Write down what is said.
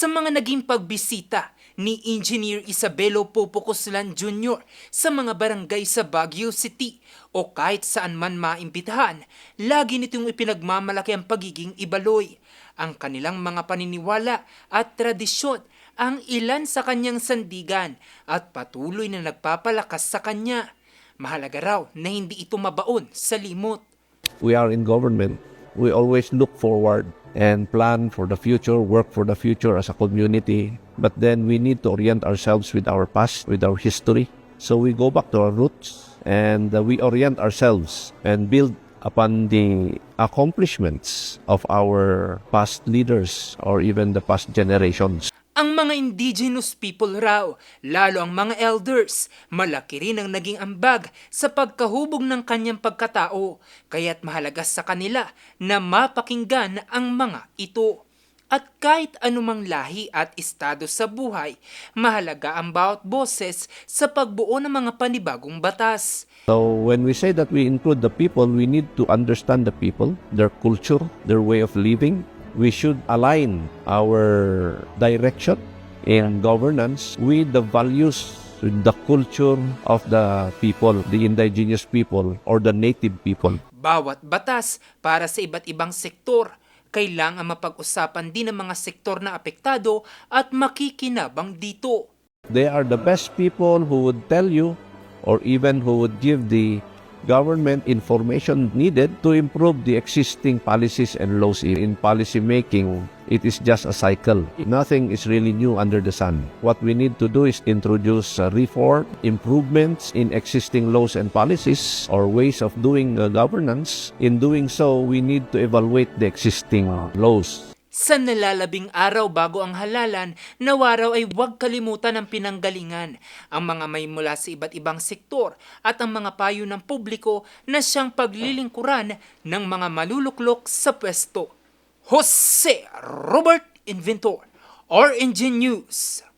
sa mga naging pagbisita ni Engineer Isabelo Pupukoslan Jr. sa mga barangay sa Baguio City o kahit saan man maimbitahan, lagi nitong ipinagmamalaki ang pagiging ibaloy, ang kanilang mga paniniwala at tradisyon ang ilan sa kanyang sandigan at patuloy na nagpapalakas sa kanya. Mahalaga raw na hindi ito mabaon sa limot. we are in government, we always look forward and plan for the future, work for the future as a community. But then we need to orient ourselves with our past, with our history. So we go back to our roots and uh, we orient ourselves and build upon the accomplishments of our past leaders or even the past generations. Ang mga indigenous people raw, lalo ang mga elders, malaki rin ang naging ambag sa pagkahubog ng kanyang pagkatao, kaya't mahalaga sa kanila na mapakinggan ang mga ito. At kahit anumang lahi at estado sa buhay, mahalaga ang bawat boses sa pagbuo ng mga panibagong batas. So when we say that we include the people, we need to understand the people, their culture, their way of living. We should align our direction in governance with the values, with the culture of the people, the indigenous people or the native people. Bawat batas para sa iba't ibang sektor, kailangan mapag-usapan din ng mga sektor na apektado at makikinabang dito. They are the best people who would tell you or even who would give the government information needed to improve the existing policies and laws in policy making. It is just a cycle. Nothing is really new under the sun. What we need to do is introduce uh, reform, improvements in existing laws and policies or ways of doing uh, governance. In doing so, we need to evaluate the existing laws. Sa nalalabing araw bago ang halalan, nawaraw ay huwag kalimutan ang pinanggalingan, ang mga may mula sa iba't ibang sektor at ang mga payo ng publiko na siyang paglilingkuran ng mga maluluklok sa pwesto. Jose Robert Inventor, RNG News.